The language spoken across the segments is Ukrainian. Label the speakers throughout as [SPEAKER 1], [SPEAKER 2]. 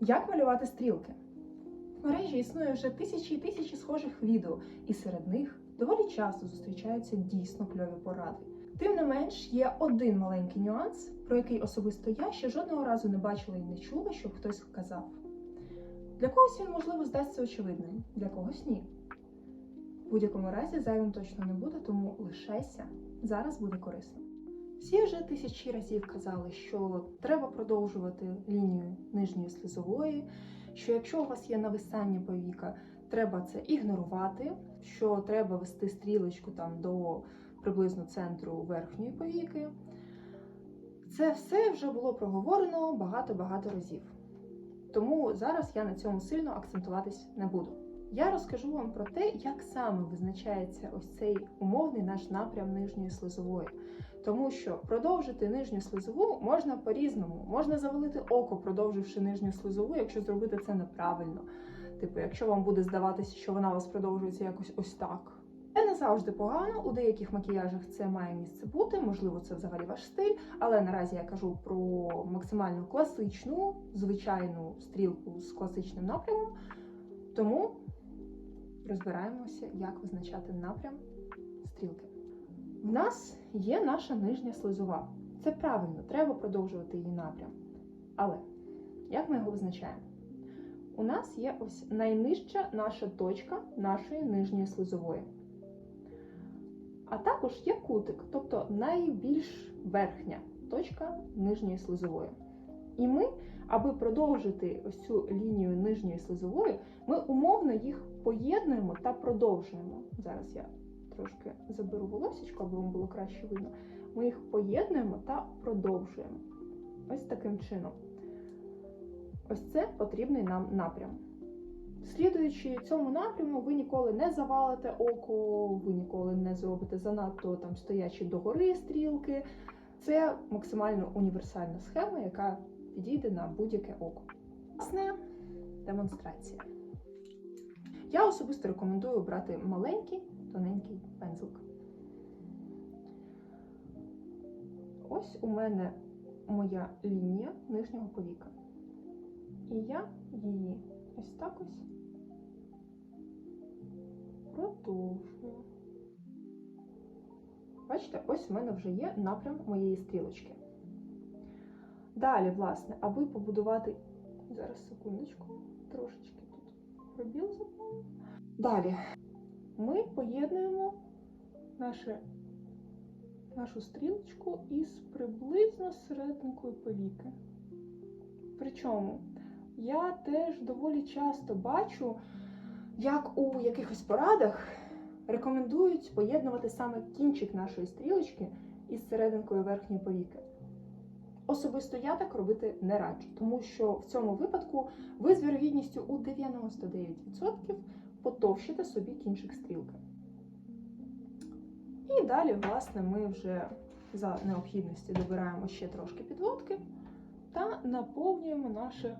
[SPEAKER 1] Як малювати стрілки? В мережі існує вже тисячі і тисячі схожих відео, і серед них доволі часто зустрічаються дійсно кльові поради. Тим не менш, є один маленький нюанс, про який особисто я ще жодного разу не бачила і не чула, щоб хтось казав. Для когось він, можливо, здасться очевидним, для когось ні. В будь-якому разі зайвим точно не буде, тому лишайся, зараз буде корисно. Всі вже тисячі разів казали, що треба продовжувати лінію нижньої слизової, що якщо у вас є нависання повіка, треба це ігнорувати, що треба вести стрілочку там до приблизно центру верхньої повіки. Це все вже було проговорено багато-багато разів. Тому зараз я на цьому сильно акцентуватись не буду. Я розкажу вам про те, як саме визначається ось цей умовний наш напрям нижньої слизової. Тому що продовжити нижню слизову можна по-різному. Можна завалити око, продовживши нижню слизову, якщо зробити це неправильно. Типу, якщо вам буде здаватися, що вона у вас продовжується якось ось так. Це не завжди погано. У деяких макіяжах це має місце бути, можливо, це взагалі ваш стиль. Але наразі я кажу про максимально класичну, звичайну стрілку з класичним напрямом. Тому розбираємося, як визначати напрям стрілки. В нас є наша нижня слизова. Це правильно, треба продовжувати її напрям. Але як ми його визначаємо? У нас є ось найнижча наша точка нашої нижньої слизової. А також є кутик, тобто найбільш верхня точка нижньої слизової. І ми, аби продовжити ось цю лінію нижньої слизової, ми умовно їх поєднуємо та продовжуємо. Зараз я трошки заберу волосечко, аби вам було краще видно. Ми їх поєднуємо та продовжуємо. Ось таким чином. Ось це потрібний нам напрям. Слідуючи цьому напряму, ви ніколи не завалите око, ви ніколи не зробите занадто там стоячі догори стрілки. Це максимально універсальна схема, яка підійде на будь-яке око. Власне, демонстрація. Я особисто рекомендую брати маленький, тоненький пензлик. Ось у мене моя лінія нижнього повіка. І я її ось так ось продовжую. Бачите, ось у мене вже є напрям моєї стрілочки. Далі, власне, аби побудувати. Зараз секундочку, трошечки тут пробіл заповню. Далі ми поєднуємо наше, нашу стрілочку із приблизно серединкою повіки. Причому я теж доволі часто бачу, як у якихось порадах рекомендують поєднувати саме кінчик нашої стрілочки із серединкою верхньої повіки. Особисто я так робити не раджу, тому що в цьому випадку ви з вірогідністю у 99% потовщите собі кінчик стрілки. І далі, власне, ми вже за необхідності добираємо ще трошки підводки та наповнюємо наше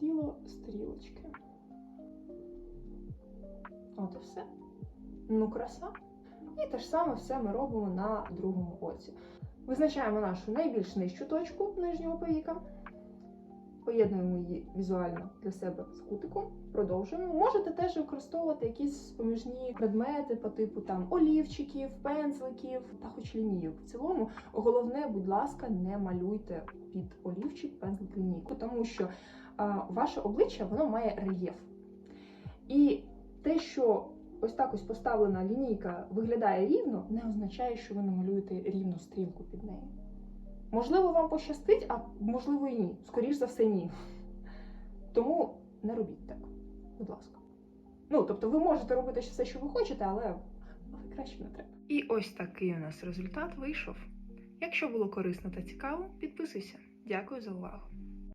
[SPEAKER 1] тіло стрілочки. От і все. Ну, краса. І те ж саме все ми робимо на другому оці. Визначаємо нашу найбільш нижчу точку нижнього повіка. Поєднуємо її візуально для себе з кутиком, продовжуємо. Можете теж використовувати якісь поміжні предмети по типу там олівчиків, пензликів та хоч лінійок. В цілому, головне, будь ласка, не малюйте під олівчик, пензлик, лінійку, тому що а, ваше обличчя воно має рельєф. І те, що ось так ось поставлена лінійка виглядає рівно, не означає, що ви намалюєте рівну стрілку під нею. Можливо, вам пощастить, а можливо і ні. Скоріш за все, ні. Тому не робіть так, будь ласка. Ну, тобто, ви можете робити все, що ви хочете, але, але краще не треба. І ось такий у нас результат вийшов. Якщо було корисно та цікаво, підписуйся. Дякую за увагу.